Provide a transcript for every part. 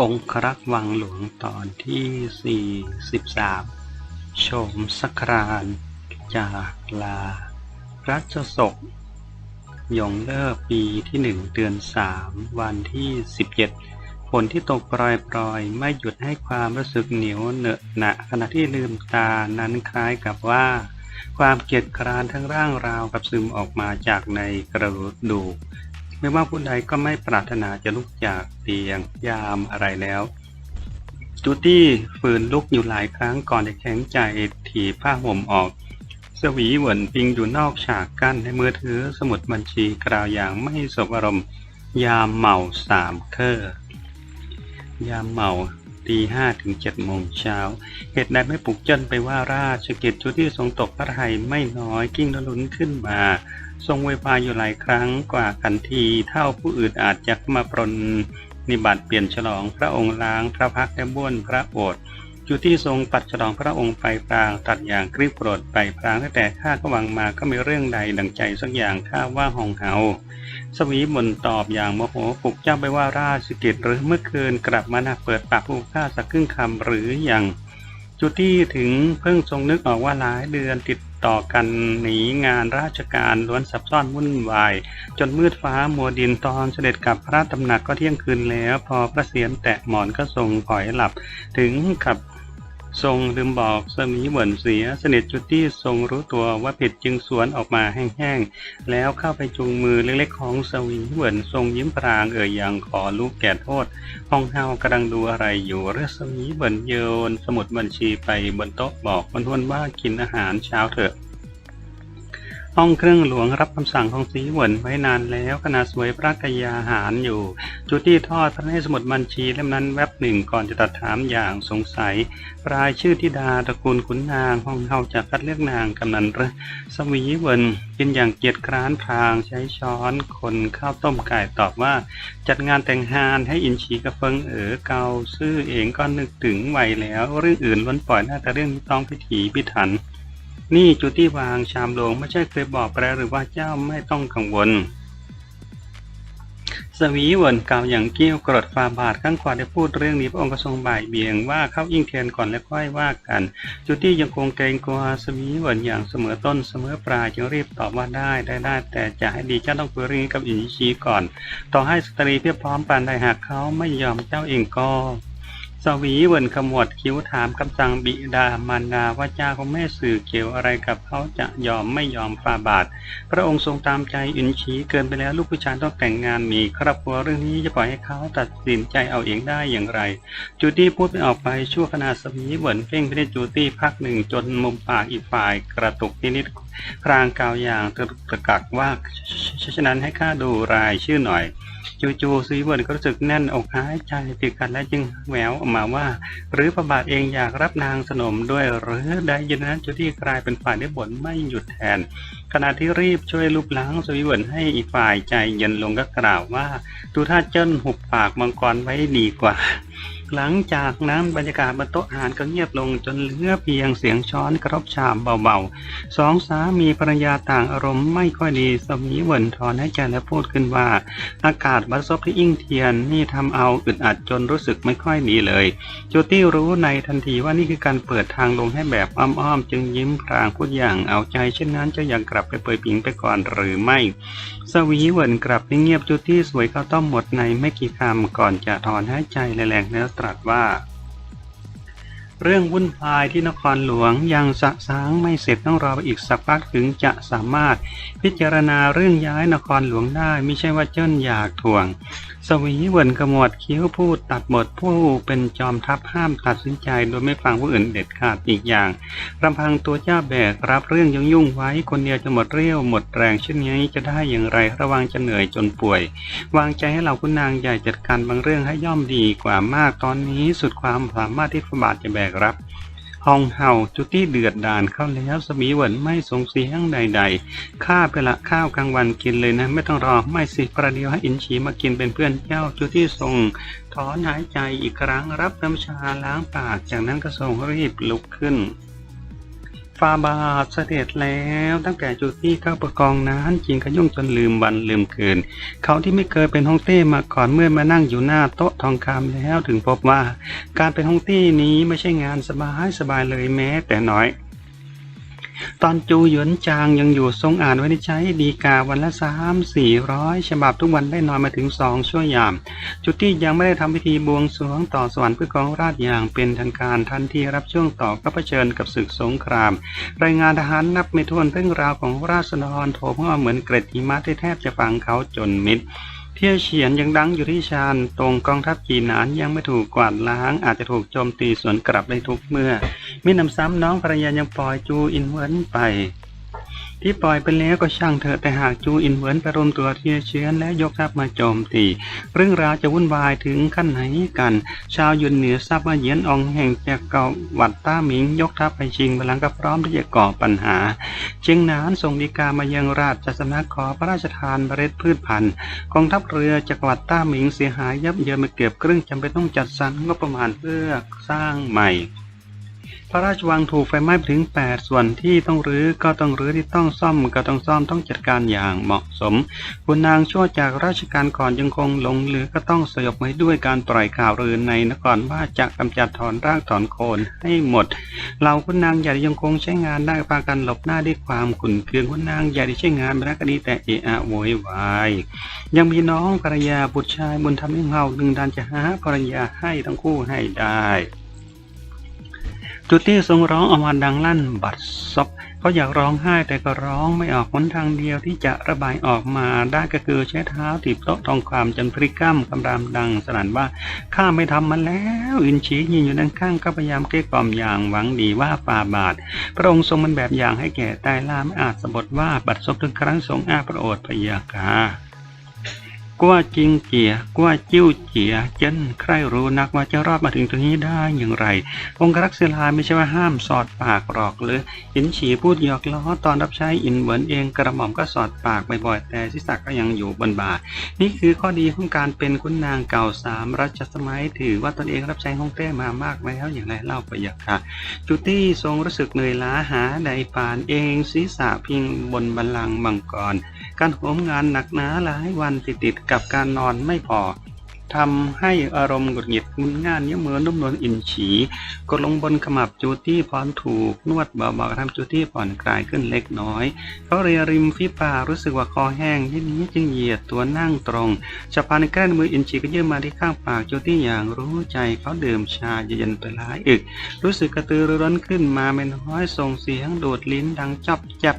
องครักษ์วังหลวงตอนที่ 43 โฉมสครานจากลา รัชศกยงเลิกปีที่หนึ่งเดือนสามวันที่ 17 ฝนที่ตกปรอยๆ ไม่หยุดให้ความรู้สึกเหนียวเหนอะหนะขณะที่ลืมตานั้นคล้ายกับว่า ความเกียดคร้านทั้งร่างราวกับซึมออกมาจากในกระดูก ไม่ว่าผู้ใดก็ไม่ปรารถนาจะลุกจากเตียงยามอะไรแล้วจูตี้ฝืนลุกอยู่หลายครั้งก่อนจะแข็งใจถีบผ้าห่มออกสวีเหวินปิงอยู่นอกฉากกั้นในมือถือสมุดบัญชีกล่าวอย่างไม่สบอารมณ์ ยามเมาสามเคอร์ยามเมา ตีห้าถึงเจ็ดโมงเช้า เหตุใดไม่ปลุกเจิ้นไปว่าราชกิจจูตี้ทรงตกพระทัยไม่น้อยกิ้งระลุนขึ้นมา ทรงไวพายอยู่หลายครั้งกว่ากันทีเท่าผู้อื่นอาจจะมาปรนนิบัติเปลี่ยนฉลองพระองค์ล้างพระพักและบ้วนพระโอษฐ์จุที่ทรงปัดฉลองพระองค์ไปพรางตัดอย่างกริบโกรธไปพรางตั้งแต่ข้าก็วังมาก็มีเรื่องใดดังใจสักอย่างข้าว่าหองเฮา สวีบนตอบอย่างโมโหปลุกเจ้าไปว่าราชกิจหรือเมื่อคืนกลับมานะเปิดปากผู้ข้าสักครึ่งคำหรืออย่างจุดที่ถึงเพิ่งทรงนึกออกว่าหลายเดือนติดต่อกันหนีงานราชการล้วนซับซ้อนวุ่นวาย จนมืดฟ้ามัวดินตอนเสด็จกลับพระตำหนักก็เที่ยงคืนแล้ว พอพระเสียรแตะหมอนก็ทรงผอยหลับ ถึงกับ ทรงลืมบอกสมีเหวินเสีย สนิทจุดที่ทรงรู้ตัวว่าผิดจึงสวนออกมาแห้งๆ แล้วเข้าไปจูงมือเล็กๆของสวีเหวินทรงยิ้มพรางเอ่ยอย่างขอลูกแก่โทษ ห้องเฮากำลังดูอะไรอยู่เรือสวีเหวินโยน สมุดบัญชีไปบนโต๊ะบอกมันทวนว่ากินอาหารเช้าเถอะ ห้องเครื่องหลวงรับคำสั่งของสีเหวินไว้นานแล้วขณะสวยพระกยาหารอยู่จูตี้ทอดพระให้สมุดบัญชีเล่มนั้นแวบหนึ่งก่อนจะตัดถามอย่างสงสัย รายชื่อธิดาตระกูลขุนนางห้องเฮาจะคัดเลือกนางกำนันรือสวีเหวินกินอย่างเกียจคร้านพรางใช้ช้อนคนข้าวต้มไก่ตอบว่า จัดงานแต่งงานให้อินชีกับเฟิงเอ๋อเกาซื่อเองก็นึกถึงไวแล้ว เรื่องอื่นล้นปล่อยหน้าแต่เรื่องนี้ต้องพิถีพิถัน นี่จุดที่วางชามโลงไม่ใช่เคยบอกไปแล้วหรือว่าเจ้าไม่ต้องกังวล สวีเวินกล่าวอย่างเกี้ยวกรดฟาบาทข้างก่อนได้พูดเรื่องนี้พระองค์ทรงบ่ายเบี่ยงว่าเข้ายิ่งเทียนก่อนแล้วค่อยว่ากัน จุดที่ยังคงเกรงกลัวสวีเวินอย่างเสมอต้นเสมอปลายจึงรีบตอบว่าได้ได้ได้ แต่จะให้ดีเจ้าต้องคุยเรื่องนี้กับอินชีก่อน ต่อให้สตรีเพียบพร้อมปานใดหากเขาไม่ยอมเจ้าเองก็ สวีเวินขมวดคิ้วถามคำสั่งบิดามารดาว่าเจ้าของแม่สื่อเกี่ยวอะไรกับเขาจะยอมไม่ยอมฟาบาท พระองค์ทรงตามใจอินชีเกินไปแล้วลูกผู้ชายต้องแต่งงานมีครอบครัวเรื่องนี้จะปล่อยให้เขาตัดสินใจเอาเองได้อย่างไร จูดี้พูดไปออกไปชั่วขณะสวีเวินเพ่งไปที่จูดี้พักหนึ่งจนมุมปากอีกฝ่ายกระตุกนิดๆครางกล่าวอย่างตะกุกตะกักว่าฉะนั้นให้ข้าดูรายชื่อหน่อยจู่ๆซีเวิร์นก็รู้สึกแน่นอกหายใจติดกันและจึงแหววออกมาว่า หรือประบาทเองอยากรับนางสนมด้วยหรือได้ยินนั้นจูที่กลายเป็นฝ่ายได้บ่นไม่หยุดแทน ขณะที่รีบช่วยลูบล้างสีเวิร์นให้อีกฝ่ายใจเย็นลงก็กล่าวว่าดูท่าเจิ้นหุบปากมังกรไว้ดีกว่า หลังจากนั้นบรรยากาศบนโต๊ะอาหารก็เงียบลงจนเหลือเพียงเสียงช้อนกระทบชามเบาๆสองสามีภรรยาต่างอารมณ์ไม่ค่อยดีสมีเหวินถอนให้ใจและพูดขึ้นว่า อากาศบัดซบที่อิ่งเทียนนี่ทำเอาอึดอัดจนรู้สึกไม่ค่อยดีเลยโจตี้รู้ในทันทีว่านี่คือการเปิดทางลงให้แบบอ้อมๆจึงยิ้มพรางพูดอย่างเอาใจเช่นนั้นจะยังกลับไปเปิดปิงไปก่อนหรือไม่ สวีเหวินกลับเงียบจูตี้สวยข้าวต้มหมดในไม่กี่คำก่อนจะถอนหายใจแรงๆแล้วตรัสว่า เรื่องวุ่นวายที่นครหลวงยังสะสางไม่เสร็จต้องรออีกสักพักถึงจะสามารถพิจารณาเรื่องย้ายนครหลวงได้ไม่ใช่ว่าเจิ้นอยากถ่วง สวีเหวินขมวดคิ้วพูดตัดบทผู้เป็นจอมทัพห้ามตัดสินใจโดยไม่ฟังผู้อื่นเด็ดขาดอีกอย่างลำพังตัวเจ้าแบกรับเรื่องยุ่งยุ่งไว้คนเดียวจะหมดเรี่ยวหมดแรงเช่นนี้จะได้อย่างไรระวังจะเหนื่อยจนป่วย วางใจให้เราคุณนางใหญ่จัดการบางเรื่องให้ย่อมดีกว่ามากตอนนี้สุดความสามารถที่พระบาทจะแบกรับ ฮองเฮาจุตี้เดือดดานเข้าแล้วสมีเหวินไม่ส่งเสียงใด ๆ ข้าไปละข้าวกลางวันกินเลยนะ ไม่ต้องรอไม่สิประเดี๋ยวให้อินชีมากินเป็นเพื่อนเจ้าจุตี้ทรงถอนหายใจอีกครั้งรับน้ำชาล้างปาก จากนั้นก็ทรงรีบลุกขึ้น ฟาบาทเสด็จแล้วตั้งแต่จุดที่เข้าประกองนั้นจิงขยุ่งจนลืมวันลืมคืน เขาที่ไม่เคยเป็นฮ่องเต้มาก่อนเมื่อมานั่งอยู่หน้าโต๊ะทองคำแล้วถึงพบว่า การเป็นฮ่องเต้นี้ไม่ใช่งานสบายสบายเลยแม้แต่น้อย ตอนจูหยวนจางยังอยู่ทรงอ่านไว้ในใช้ดีกาวันละสามสี่ร้อยฉบับทุกวันได้นอนมาถึงสองชั่วยาม จุดที่ยังไม่ได้ทำพิธีบวงสรวงต่อสวรรค์เพื่อกองราชอย่างเป็นทางการทันทีรับช่วงต่อก็เผชิญกับศึกสงคราม รายงานทหารนับไม่ถ้วนเรื่องราวของราษฎรโถมเข้ามาเหมือนเกร็ดหิมะที่แทบจะฝังเขาจนมิด เที่ยวเฉียนยังดังอยู่ที่ชานตรงกองทัพจีนหนานยังไม่ถูกกวาดล้าง อาจจะถูกโจมตีสวนกลับได้ทุกเมื่อมินำซ้ำน้องภรรยายังปล่อยจูอินเวิร์นไป ที่ปล่อยไปแล้วก็ช่างเถอะแต่หากจูอินเวิร์นไปรวมตัวเทียเชื้อนและยกทัพมาโจมตี เรื่องราวจะวุ่นวายถึงขั้นไหนกัน ชาวยุนเหนือทราบว่าเยียนอองแห่งจากเก่าวัดต้าหมิง ยกทัพไปชิงพลังก็พร้อมที่จะก่อปัญหา เชียงนานส่งดีกามายังราชสำนักขอพระราชทานเมล็ดพืชพันธุ์กองทัพเรือจักรวรรดิต้าหมิงเสียหายยับเยินมาเกือบครึ่งจำเป็นต้องจัดสรรงบประมาณเพื่อสร้างใหม่ พระราชวังถูกไฟไหม้ถึง 8 ส่วนที่ต้องรื้อก็ต้องรื้อที่ต้องซ่อมก็ต้องซ่อมต้องจัดการอย่างเหมาะสมคุณนางชั่วจากราชการก่อนยังคงหลงเหลือก็ต้องสยบไว้ด้วยการปล่อยข่าวลือในนครว่าจะกำจัดถอนรากถอนโคนให้หมดเราคุณนางใหญ่ยังคงใช้งานได้พากันหลบหน้าด้วยความขุ่นเคืองคุณนางใหญ่ที่ใช้งานไม่ได้ก็ดีแต่เอะอะโวยวายยังมีน้องภรรยาบุตรชายบุญธรรมให้เฮาหนึ่งดันจะหาภรรยาให้ทั้งคู่ให้ได้ จุดที่ทรงร้องออกมาดังลั่นบัดซบเขาอยากร้องไห้แต่ก็ร้องไม่ออกหนทางเดียวที่จะระบายออกมาได้ก็คือใช้เท้าถีบโต๊ะทองคำจนพริกกล้ำคำรามดังสนั่นว่าข้าไม่ทำมันแล้วอินชียืนอยู่ด้านข้างก็พยายามเกลี้ยกล่อมอย่างหวังดีว่าฝ่าบาท พระองค์ทรงมันแบบอย่างให้แก่ใต้ล่าไม่อาจสะบดว่าบัดซบถึงครั้งทรงอ้าพระโอษฐ์พยากา กว่าจริงเจียกว่าจิ้วเจียเจนใครรู้นักว่าจะรอดมาถึงตรงนี้ได้อย่างไร องครักษ์ศิลาไม่ใช่ว่าห้ามสอดปากหรอกเลยเห็นฉีพูดหยอกล้อตอนรับใช้อินเหวินเองกระหม่อมก็สอดปากบ่อยๆแต่ศีรษะก็ยังอยู่บนบ่านี่คือข้อดีของการเป็นคุณนางเก่าสามรัชสมัยถือว่าตนเองรับใช้ฮ่องเต้มามากแล้วอย่างไรเล่าไปอยากค่ะจุตี้ทรงรู้สึกเหนื่อยล้าหาใดปานเองศีรษะพิงบนบัลลังก์มังกร การโหมงานหนักหนาหลายวันติดๆกับการนอนไม่พอทำให้อารมณ์หงุดหงิดงุนง่านเยี่ยมือนุ่มนวลอินฉีกดลงบนขมับจูตี้พร้อมถูก นวดเบาๆทำจูตี้ผ่อนคลายขึ้นเล็กน้อยเขาเรียริมฝีปากรู้สึกว่าคอแห้งยิ่นี้จึงเหยียดตัวนั่งตรงจับพานแกล้มืออินฉีก็ยื่นมาที่ข้างปากจูตี้อย่างรู้ใจเขาดื่มชาเย็นไปหลายอึก รู้สึกกระตือรือร้นขึ้นมาไม่น้อยส่งเสียงโดดลิ้นดังจับจับ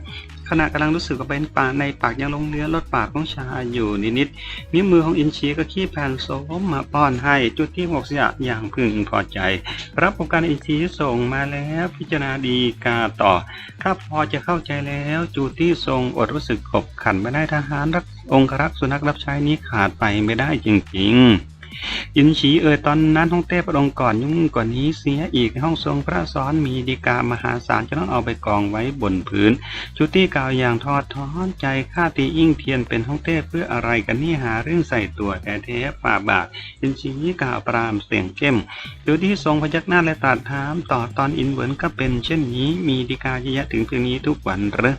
ขณะกำลังรู้สึกว่าเป็นปากในปากยังลงเนื้อลดปากของชาอยู่นิดๆนิ้วมือของอินชีก็ขี้แผ่นโสมมาป้อนให้จุดที่หกเสียอย่างพึงพอใจ รับองค์การอินชีส่งมาแล้วพิจารณาดีกาต่อถ้าพอจะเข้าใจแล้วจุดที่ทรงอดรู้สึกขบขันไม่ได้ทหารรักองครักษ์สุนัขรับใช้นี้ขาดไปไม่ได้จริง ๆ ยินฉีเอ่ยตอนนั้นห้องเต้พระองก่อนยุ่งกว่านี้เสียอีกในห้องทรงพระซ้อนมีดีกามหาศาลจะต้องเอาไปกองไว้บนพื้นชุตี้กล่าวอย่างทอดท้อนใจข้าตียิ่งเทียนเป็นห้องเต้เพื่ออะไรกันนี่หาเรื่องใส่ตัวแต่เทฝ่าบาทยินฉีกล่าวปรามเสียงเข้มชุตี้ทรงพยักหน้าและตรัดถามต่อตอนอินเหวินก็เป็นเช่นนี้มีดีกาเยอะถึงเพียงนี้ทุกวันหรือ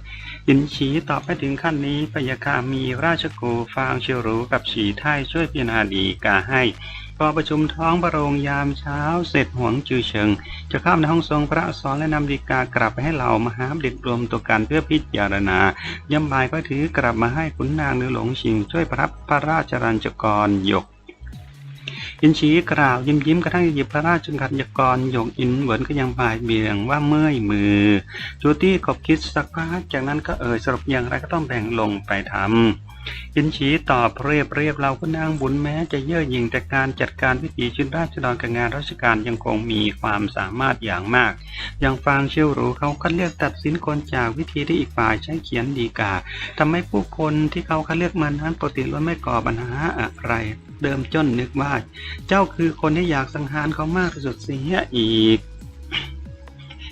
ยินฉีตอบไปถึงขั้นนี้พยาคามีราชโกฟางเชียวรูกับฉีไท่ช่วยพิจารณาดีกาให้พอประชุมท้องพระโรงยามเช้าเสร็จหวงจือเชิง จะเข้าในห้องทรงพระสอนและนำดีกากลับไปให้เหล่ามหาบัณฑิตรวมตัวกันเพื่อพิจารณายำบายก็ถือกลับมาให้ขุนนางหรือหลงชิงช่วยประพระราชรัญจกรยก อินชีกล่าวยิ้มยิ้มกระทั่งหยิบพระราชกัญญกรหยกอินเหวินก็ยังบ่ายเบี่ยงว่าเมื่อยมือ จูตี้กบคิดสักพักจากนั้นก็เอ่ยสรุปอย่างไรก็ต้องแบ่งลงไปทำยินฉีตอบเรียบเรียบเราก็นางบุญแม้จะเย่อหยิ่งแต่การจัดการพิธีชุดราชดรกับงานราชการยังคงมีความสามารถอย่างมาก อย่างฟางเชี่ยวหรูเขาคัดเลือกตัดสินคนจากวิธีที่อีกฝ่ายใช้เขียนดีกาทำให้ผู้คนที่เขาคัดเลือกมานั้นปกติล้วนไม่ก่อปัญหาอะไร เดิมจนนึกว่า เจ้าคือคนที่อยากสังหารเขามากที่สุดเสียอีก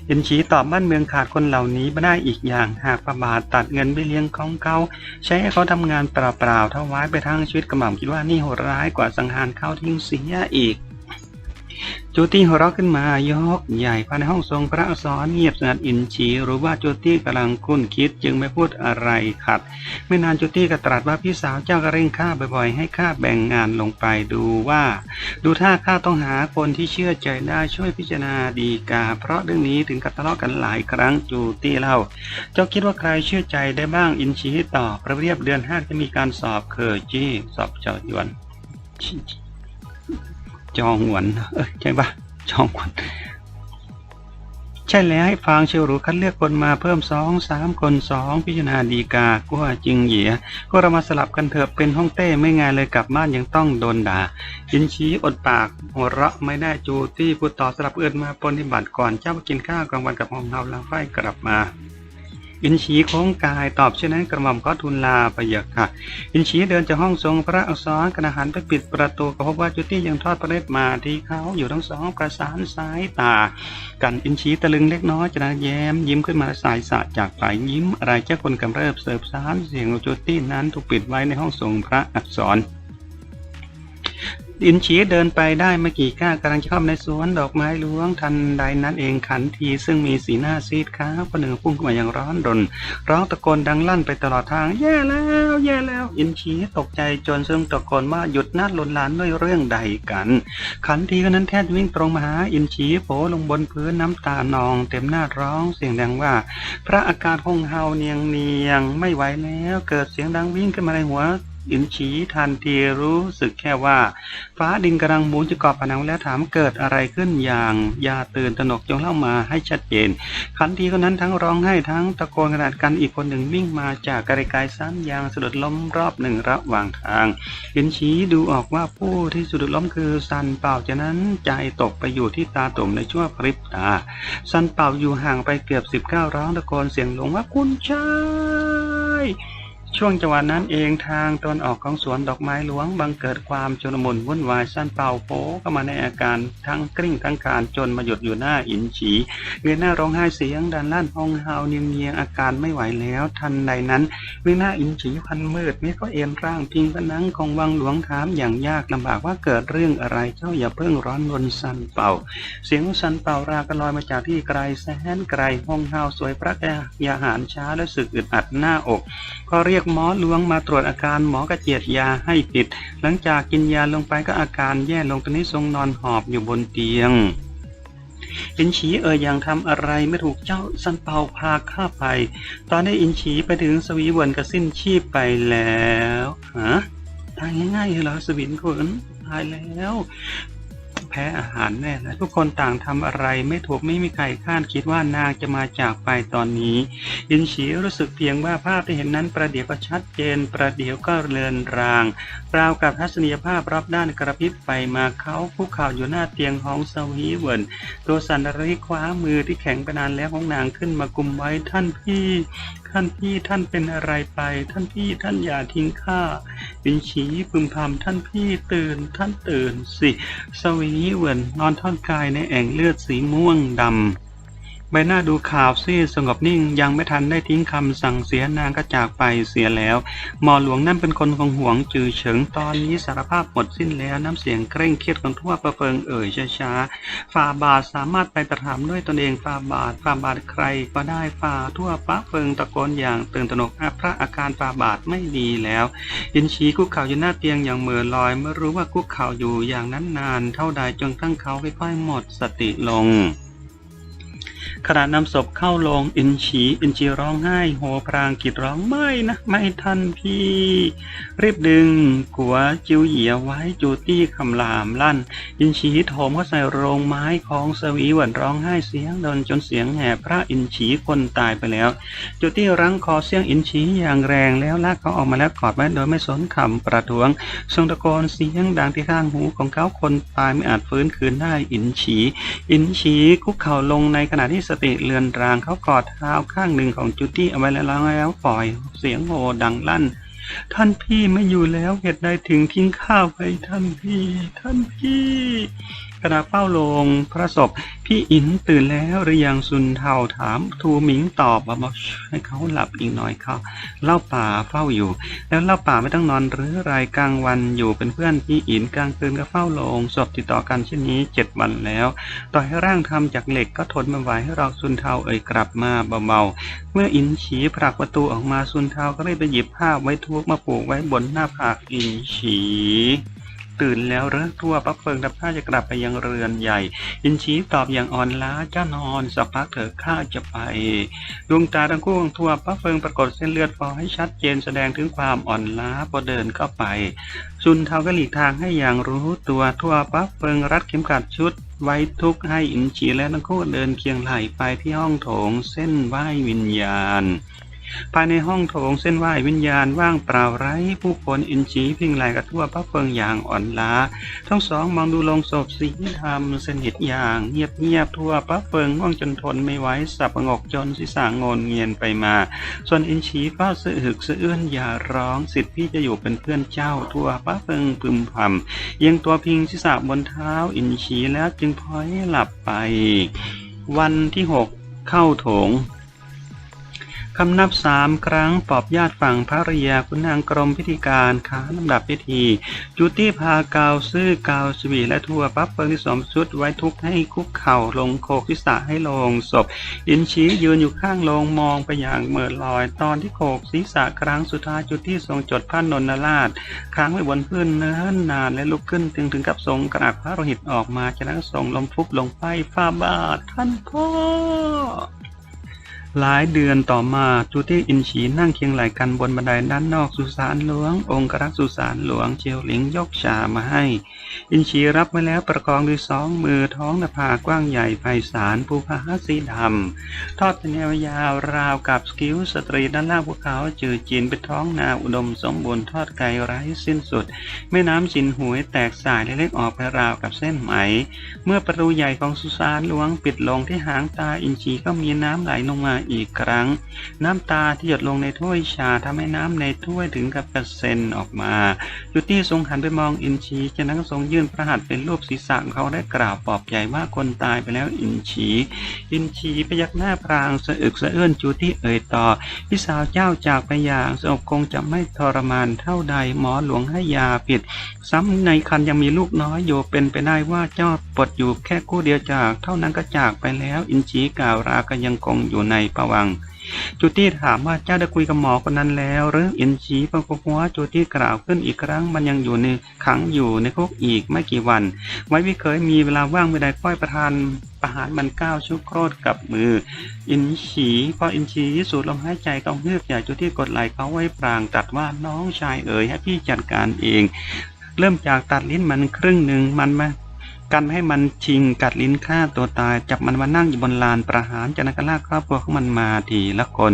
เอ็นชีตอบบ้านเมืองขาดคนเหล่านี้ไม่ได้อีกอย่าง หากประบาทตัดเงินไปเลี้ยงของเขา ใช้ให้เขาทำงานเปล่าๆถวายไปทั้งชีวิตกระหม่อมคิดว่านี่โหดร้ายกว่าสังหารเขาทิ้งเสียอีก จูตี้หัวเราะขึ้นมายกใหญ่ภายในห้องทรงพระสอักษรเงียบสงัดอินชีรู้ว่าจูตี้กำลังคุ้นคิดจึงไม่พูดอะไรขัด ไม่นานจูตี้ก็ตรัสว่าพี่สาวเจ้าก็เร่งข้าบ่อยๆ ให้ข้าแบ่งงานลงไปดูว่า ดูท่าข้าต้องหาคนที่เชื่อใจได้ช่วยพิจารณาดีกา เพราะเรื่องนี้ถึงกับทะเลาะกันหลายครั้งจูตี้เล่า เจ้าคิดว่าใครเชื่อใจได้บ้างอินชีตอบประเรียบเดือนห้าจะมีการสอบเคอร์จี้สอบเจ้าหยวน จองหวนเอ้ยใช่ปะจองหวนใช่แล้วให้ฟางเชียวหรูคัดเลือกคนมาเพิ่มสองสามคนสองพิจารณาดีกากัวจริงเหยียก็เรามาสลับกันเถอะเป็นห้องเต้ไม่ง่ายเลยกลับบ้านยังต้องโดนด่ายินชี้อดปากหัวเราะไม่ได้จูตี้พูดต่อสลับเอื้อนมาปฏิบัติก่อนเจ้ากินข้าวกลางวันกับห้องเฮาลังไฟกลับมา อินชีโค้งกายตอบเช่นนั้นกระหม่อมก็ทูลลาไปเยอะค่ะ อินชีเดินจากห้องทรงพระอักษรกระหันไปปิดประตูก็พบว่าจุตี้ยังทอดพระเนตรมาที่เขาอยู่ทั้งสองประสานสายตา กันอินชีตะลึงเล็กน้อยจะนะแย้มยิ้มขึ้นมาสายสะจากฝ่ายยิ้มอะไรเจ้าคนกำเริบเสิร์ฟสารเสียงของจุตี้นั้นถูกปิดไว้ในห้องทรงพระอักษร อินชีเดินไปได้ไม่กี่ก้าวกำลังจะเข้าในสวนดอกไม้หลวงทันใดนั้นเองขันทีซึ่งมีสีหน้าซีดขาวคนหนึ่งพุ่งเข้ามาอย่างร้อนรน ร้องตะโกนดังลั่นไปตลอดทาง แย่แล้ว แย่แล้วอินชีตกใจจนซึ่งตะโกนว่าหยุดนัดลนลานด้วยเรื่องใดกัน ขันทีก็นั้นแทบจะวิ่งตรงมาหาอินชีโผลงบนพื้นน้ำตานอง เต็มหน้าร้องเสียงดังว่า พระอากาศห้องเฮาเนียงเนียงไม่ไหวแล้ว เกิดเสียงดังวิ่งขึ้นมาในหัว อินชีทันทีรู้สึกแค่ว่า ฟ้าดินกำลังหมุนจะกอบผนังแล้วถามเกิดอะไรขึ้นอย่างอย่าตื่นตระหนกจงเล่ามาให้ชัดเจน ขันทีคนนั้นทั้งร้องไห้ทั้งตะโกนขนาดกันอีกคนหนึ่งวิ่งมาจากไกลไกลซ้ำยางสะดุดล้มรอบหนึ่งระหว่างทางเห็นชี้ดูออกว่าผู้ที่สะดุดล้มคือซันเป่าจากนั้นใจตกไปอยู่ที่ตาตุ่มในชั่วพริบตาซันเป่าอยู่ห่างไปเกือบสิบเก้าร้องตะโกนเสียงลงว่าคุณชาย ช่วงจังหวะนั้นเองทางตอนออกของสวนดอกไม้หลวงบังเกิดความชนมุนวุ่นวายสั้นเป่าโผเข้ามาในอาการทั้งกริ้งทั้งการจนมาหยุดอยู่หน้าอินฉีเงยหน้าร้องไห้เสียงดันลั่นห้องเฮาเนียงเนียงอาการไม่ไหวแล้วทันใดนั้นเงยหน้าอินฉีพันมืดนี่ก็เอ็นร่างพิงผนังของวังหลวงถามอย่างยากลำบากว่าเกิดเรื่องอะไรเจ้าอย่าเพิ่งร้อนรนสั้นเป่า เสียงสั้นเป่ารากระลอยมาจากที่ไกลแสนไกลห้องเฮาสวยพระแกยาหารช้าและสึกอึดอัดหน้าอกพอเรียกหมอหลวงมาตรวจอาการหมอกระเจียดยาให้ผิด หลังจากกินยาลงไปก็อาการแย่ลงตอนนี้ทรงนอนหอบอยู่บนเตียงอินฉีเอ่ยอย่างทำอะไรไม่ถูกเจ้าสันเปาพาข้าไป ตอนนี้อินฉีไปถึงสวีเวินก็สิ้นชีพไปแล้วฮะตายง่ายๆเหรอสวินคุณตายแล้ว แพ้อาหารแน่นะทุกคนต่างทำอะไรไม่ถูกไม่มีใครคาดคิดว่านางจะมาจากไปตอนนี้อินฉีรู้สึกเพียงว่าภาพที่เห็นนั้นประเดี๋ยวก็ชัดเจน ประเดี๋ยวก็เลือนราง ราวกับทัศนียภาพรอบด้านกระพริบไปมาเขาคุกเข่าอยู่หน้าเตียงของสวีเวิร์นตัวสันริคว้ามือที่แข็งไปนานแล้วของนางขึ้นมากุมไว้ท่านพี่ ท่านพี่ท่านเป็นอะไรไป ท่านพี่ท่านอย่าทิ้งข้าวินชีพึมพำท่านพี่ตื่นท่านตื่นสิ สวีเวินนอนท่อนกายในแอ่งเลือดสีม่วงดำ ใบหน้าดูขาวซีดสงบนิ่ง ยังไม่ทันได้ทิ้งคำสั่งเสียนางก็จากไปเสียแล้ว หมอหลวงนั่นเป็นคนคงหวงจือเฉิงตอนนี้สารภาพหมดสิ้นแล้วน้ำเสียงเคร่งเครียดของทั่วประเฟิงเอ่ยช้าๆฝ่าบาทสามารถไปตรถามด้วยตนเองฝ่าบาทฝ่าบาทใครก็ได้ฝ่าทั่วประเฟิงตะโกนอย่างตื่นตระหนกพระอาการฝ่าบาทไม่ดีแล้วอินชีคุกเข่าอยู่หน้าเตียงอย่างเหม่อลอยไม่รู้ว่าคุกเข่าอยู่อย่างนั้นนาน เท่าใดจนทั้งเขาค่อยๆหมดสติลง ขณะนำศพเข้าโลงอินฉีอินชีร้องไห้โหพรางกิดร้องไม่นะ ไม่ทันพี่ รีบดึงกัวจิวเหยียไว้จูตี้คำรามลั่น อินชีโถมเข้าใส่โรงไม้ของสวีหวนร้องไห้เสียงดนจนเสียงแหบพระอินฉีคนตายไปแล้ว จูตี้รั้งคอเสียงอินฉีอย่างแรงแล้วลากเขาออกมาแล้วกอดไว้โดยไม่สนคำประท้วงทรงตะโกนเสียงดังที่ข้างหูของเขาคนตายไม่อาจฟื้นคืนได้อินฉีอินฉีคุกเข่าลงในขณะที่สติเลือนรางเขากอดเท้าข้างหนึ่งของจูตี้เอาไว้แล้วแล้วปล่อย เสียงโหดังลั่น ท่านพี่ไม่อยู่แล้วเหตุใดถึงทิ้งข้าวไปท่านพี่ ท่านพี่ ขณะเฝ้าลงพระศพ พี่อินตื่นแล้วหรือยังซุนเทาถามทูหมิงตอบว่าบอกให้เขาหลับอีกหน่อยเขาเล่าป่าเฝ้าอยู่ แล้วเล่าป่าไม่ต้องนอนหรือไรกลางวันอยู่เป็นเพื่อนพี่อินกลางคืนก็เฝ้าลงศพติดต่อกันเช่นนี้เจ็ดวันแล้ว ต่อให้ร่างทำจากเหล็กก็ทนไม่ไหวให้เราซุนเทาเอ่ยกลับมาเบาๆเมื่ออินฉีผลักประตูออกมาซุนเทาก็เลยไปหยิบผ้าไว้ทุกมาผูกไว้บนหน้าผากอินฉี ตื่นแล้วเริ่ทั่วปั๊บเฟิงดับผ้าจะกลับไปยังเรือนใหญ่ อินชีตอบอย่างอ่อนล้าเจ้านอนสักพักเถอะข้าจะไป ดวงตาทั้งคู่ของทั่วปั๊บเฟิงปรากฏเส้นเลือดฟอให้ชัดเจนแสดงถึงความอ่อนล้าพอเดินเข้าไป ซุนเทาก็หลีกทางให้อย่างรู้ตัวทั่วปั๊บเฟิงรัดเข็มขัดชุดไว้ทุกข์ให้อินชีและทั้งคู่เดินเคียงไหลไปที่ห้องโถงเส้นไหววิญญาณ ภายในห้องโถงเส้นไหววิญญาณว่างเปล่าไร้ ผู้คนอินชีพิงไหลกับทั่วปั๊บเฟิงอย่างอ่อนล้า ทั้งสองมองดูลงศพสีธรรมสนิทอย่างเงียบเงียบทั่วปั๊บเฟิงง่วงจนทนไม่ไหวสับประงกจนศีรษะงนเงียนไปมา ส่วนอินชีเฝ้าสะอึกสะอื้นอย่าร้องสิทธิ์พี่จะอยู่เป็นเพื่อนเจ้าทั่วปั๊บเฟิงพึมพำเอียงตัวพิงศีรษะบนเท้าอินชีแล้วจึงพลอยหลับไป วันที่หกเข้าโถง คำนับสามครั้งปอบญาติฝั่งภริยาคุณนางกรมพิธีการขานลำดับพิธี จุติพากาวซื่อกาวสวีและทั่วปั๊บเปิงที่สวมชุดไว้ทุกข์ให้คุกเข่าลงโคกทิศะให้ลงศพ อินชียืนอยู่ข้างลงมองไปอย่างเหม่อลอย ตอนที่โขกศีรษะครั้งสุดท้ายจุดที่ทรงจดพระนนราชค้างไว้บนพื้นเนื้อนนานและลุกขึ้นถึงถึงกับทรงกรากพระโลหิตออกมาจากนั้นทรงลมฟุบลงไปฟ้าบาทท่านพ่อ หลายเดือนต่อมาจูตี้อินฉีนั่งเคียงไหลกันบนบันไดด้านนอกสุสานหลวง องค์รักสุสานหลวงเจียวหลิงยกชามาให้ อินฉีรับไว้แล้วประคองด้วยสองมือท้องนภากว้างใหญ่ไพศาลภูผาสีดำ ทอดเป็นแนวยาวราวกับสกิวสตรีด้านล่างภูเขาจืดจีนเป็นท้องนาอุดมสมบูรณ์ทอดไกลไร้สิ้นสุด แม่น้ำสินหวยแตกสายเล็กๆออกไปราวกับเส้นไหม เมื่อประตูใหญ่ของสุสานหลวงปิดลงที่หางตาอินชีก็มีน้ำไหลลงมาอีกครั้ง น้ำตาที่หยดลงในถ้วยชาทำให้น้ำในถ้วยถึงกับกระเซ็นออกมาจุตี้ทรงหันไปมองอินชีจากนั้นทรงยื่นพระหัตถ์เป็นรูปศีรษะของเขาได้กล่าวปลอบใจว่าคนตายไปแล้วอินชี อินชีพยักหน้าพรางสะอึกสะเอื้อนจูตี้เอ่ยต่อพี่สาวเจ้าจากไปอย่างสงบคงจะไม่ทรมานเท่าใดหมอหลวงให้ยาผิด ซ้ำในคันยังมีลูกน้อยอยู่เป็นไปได้ว่าเจ้าปลดอยู่แค่กู้เดียวจาก เท่านั้นก็จากไปแล้วอินชีกล่าวราก็ยังคงอยู่ในภวัง จูตี้ถามว่าเจ้าได้คุยกับหมอคนนั้นแล้ว หรืออินชีปรากฏว่าจูตี้กล่าวขึ้นอีกครั้ง มันยังอยู่ในขังอยู่ในคุกอีกไม่กี่วัน ไว้วิเคยมีเวลาว่างเมื่อใดค่อยประทานประหารมันก้าวชุกโครดกับมือ อินฉีพออินชีสูดลมหายใจเขาเฮือกใหญ่จูตี้กดไหล่เขาไว้ปรางตัดว่าน้องชายเอ๋ยให้พี่จัดการเอง เริ่มจากตัดลิ้นมันครึ่งหนึ่งมันมา กันให้มันชิงกัดลิ้นฆ่าตัวตาย จับมันมานั่งอยู่บนลานประหารจากนั้นก็ลากครอบครัวของมันมาทีละคน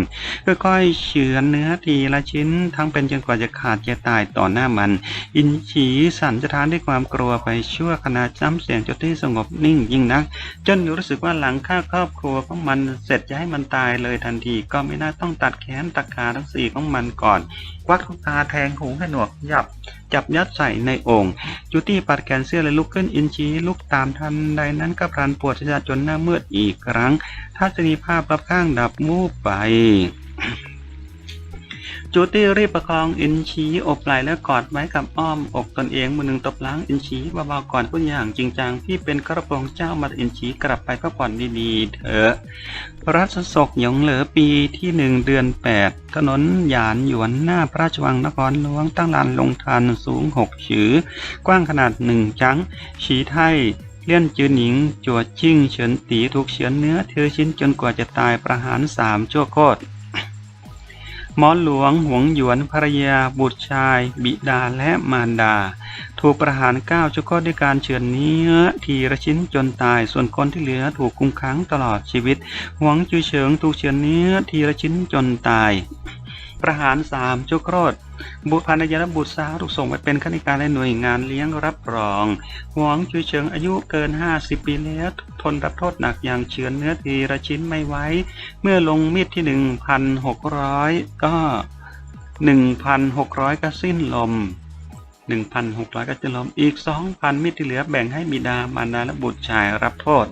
ค่อยๆเฉือนเนื้อทีละชิ้น ทั้งเป็นจนกว่าจะขาดจะตายต่อหน้ามัน อินฉีสันสะท้านด้วยความกลัวไปชั่วขณะจ้ำเสียงจนที่สงบนิ่งยิ่งนัก จนรู้สึกว่าหลังฆ่าครอบครัวของมันเสร็จจะให้มันตายเลยทันที ก็ไม่น่าต้องตัดแขนตัดขาทั้งสี่ของมันก่อน ควักตาแทงหูให้หนวกยับ จับยัดใส่ในโอ่งจูตี้ปัดแขนเสื้อและลุกขึ้นอินชีลุกตามทันใดนั้นก็พลันปวดศีรษะจนหน้ามืดอีกครั้งถ้าจะมีภาพรับข้างดับมูบไป จูตี้รีบประคองอินชีอบไหล่และกอดไว้กับอ้อมอกตนเองมือหนึ่งตบล้างอินชีเบาๆก่อนพูดอย่างจริงจังพี่เป็นกระโปรงเจ้ามาอินชีกลับไปพักผ่อนดีๆเถอะรัชศกหยงเหลือปีที่หนึ่งเดือนแปดถนนหยานหยวนหน้าพระราชวังนครหลวงตั้งลานลงทานสูงหกชือกว้างขนาดหนึ่งจังฉีไทยเลี่ยนจือหนิงจัวจิ้งเฉินตีถูกเฉือนเนื้อเธอชิ้นจนกว่าจะตายประหารสามชั่วโคตร หมอหลวงหวงหยวนภรรยา บุตรชาย บิดาและมารดา ถูกประหารเก้าชั่วโคตรด้วยการเฉือนเนื้อทีละชิ้นจนตาย ส่วนคนที่เหลือถูกคุมขังตลอดชีวิต หวงจือเฉิงถูกเฉือนเนื้อทีละชิ้นจนตาย ประหารสามชั่วโคตร บุตรภรรยาและบุตรสาวถูกส่งไปเป็นข้าราชการในหน่วยงานเลี้ยงรับรอง หวงจือเฉิงอายุเกิน 50 ปีแล้วทนรับโทษหนักอย่างเฉือนเนื้อทีละชิ้นไม่ไหวเมื่อลงมีดที่ 1,600 ก็ 1,600 ก็สิ้นลม1,600 ก็จะล้มอีก 2,000มิตรที่เหลือแบ่งให้บิดามารดาและบุตรชายรับโทษ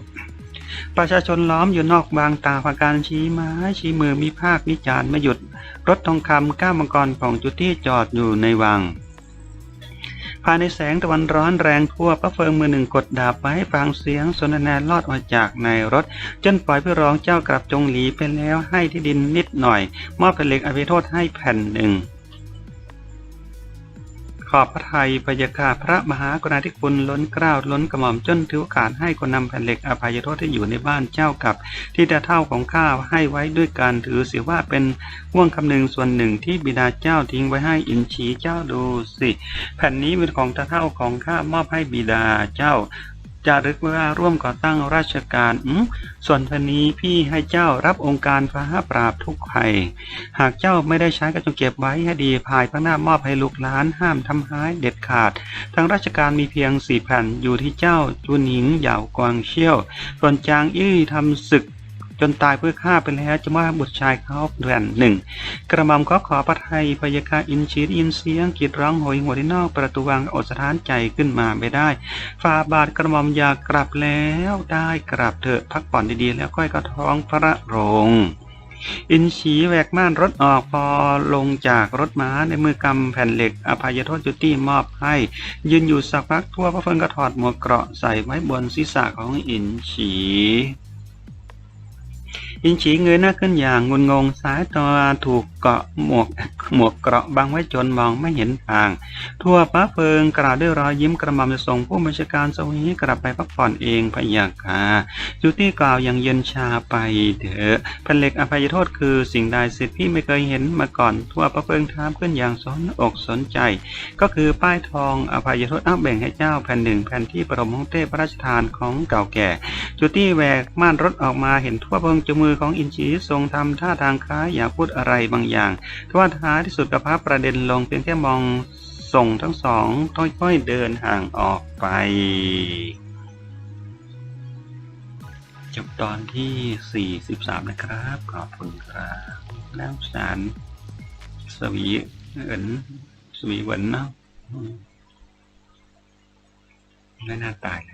ประชาชนล้อมอยู่นอกบางตาพาการชี้ไม้ชี้มือมีภาควิจารณ์ไม่หยุด รถทองคำก้ามังกรของจุดที่จอดอยู่ในวังภายในแสงตะวันร้อนแรงทั่วพระเฟิงมือหนึ่งกดดาบไว้ฟังเสียงสนทนาลอดออกจากในรถ จนปล่อยเพื่อร้องเจ้ากลับจงหลีไปแล้วให้ที่ดินนิดหน่อย มอบเป็นเหล็กอภัยโทษให้แผ่นหนึ่ง ขอบพระทัยพยาคาพระมหากรุณาธิคุณล้นเกล้าวล้นกระหม่อมจนถือโอกาสให้คนนำแผ่นเหล็กอภัยโทษที่อยู่ในบ้านเจ้ากับ ที่ได้เท่าของข้าให้ไว้ด้วยการถือเสียว่าเป็นห่วงคำหนึ่งส่วนหนึ่งที่บิดาเจ้าทิ้งไว้ให้อินชีเจ้าดูสิ แผ่นนี้เป็นของตาเท่าของข้ามอบให้บิดาเจ้า จารึกว่าร่วมก่อตั้งราชการอืมส่วนแผ่นนี้พี่ให้เจ้ารับองค์การฟ้าปราบทุกภัย หากเจ้าไม่ได้ใช้ก็จงเก็บไว้ให้ดีภายภาคหน้ามอบให้ลูกหลานห้ามทำหายเด็ดขาด ทางราชการมีเพียงสี่แผ่นอยู่ที่เจ้าจูหนิงเหยาวกวางเชี่ยวส่วนจางอี้ทำศึกจนตายเพื่อฆ่าไปแล้วจะมาบุตรชายเขาแผ่นหนึ่ง กระหม่อมขอขอพระไทยพยาคาอินชีได้ยินเสียงกีดร้องโหยหวที่นอกประตูวังอดสถานใจขึ้นมาไม่ได้ฝ่าบาทกระหม่อมอยากกลับแล้วได้กลับเถอะพักผ่อนดีๆ แล้วค่อยกระท้องพระโรงอินฉีแหวกม่านรถออกพอลงจากรถม้าในมือกำแผ่นเหล็กอภัยโทษจุตี้มอบให้ ยืนอยู่สักพักทั่วพระเฟิงก็ถอดหมวกเกราะใส่ไว้บนศีรษะของอินฉีอินฉีเงยหน้าขึ้นอย่างงุนงงสายตาถูก เกาะหมวกหมวกเกราะบังไว้จนมองไม่เห็นทาง ทั่วพระเฟิงกล่าวด้วยรอยยิ้มกระหม่อมจะส่งผู้บัญชาการสวีกลับไปพักผ่อนเองพะยาค่ะจุตี้กล่าวอย่างเย็นชาไปเถอะแผ่นเหล็กอภัยโทษคือสิ่งใดสิทธิพี่ไม่เคยเห็นมาก่อน ทั่วพระเฟิงถามขึ้นอย่างสนอกสนใจ ก็คือป้ายทองอภัยโทษอ้าแบ่งให้เจ้าแผ่นหนึ่งแผ่นที่ประมงเต้พระราชทานของเก่าแก่จุตี้แหวกม่านรถออกมาเห็นทั่วเพิงจมือของอินชีทรงทำท่าทางคล้ายอยากพูดอะไรบางอย่างทว่าท้ายที่สุดกระพับประเด็นลงเพียงแค่มองส่งทั้งสองค่อยๆเดินห่างออกไป จบตอนที่ 43 นะครับ ขอบคุณครับแล้วสารสวีเอินสวีเวินเนาะไม่น่าตายเลย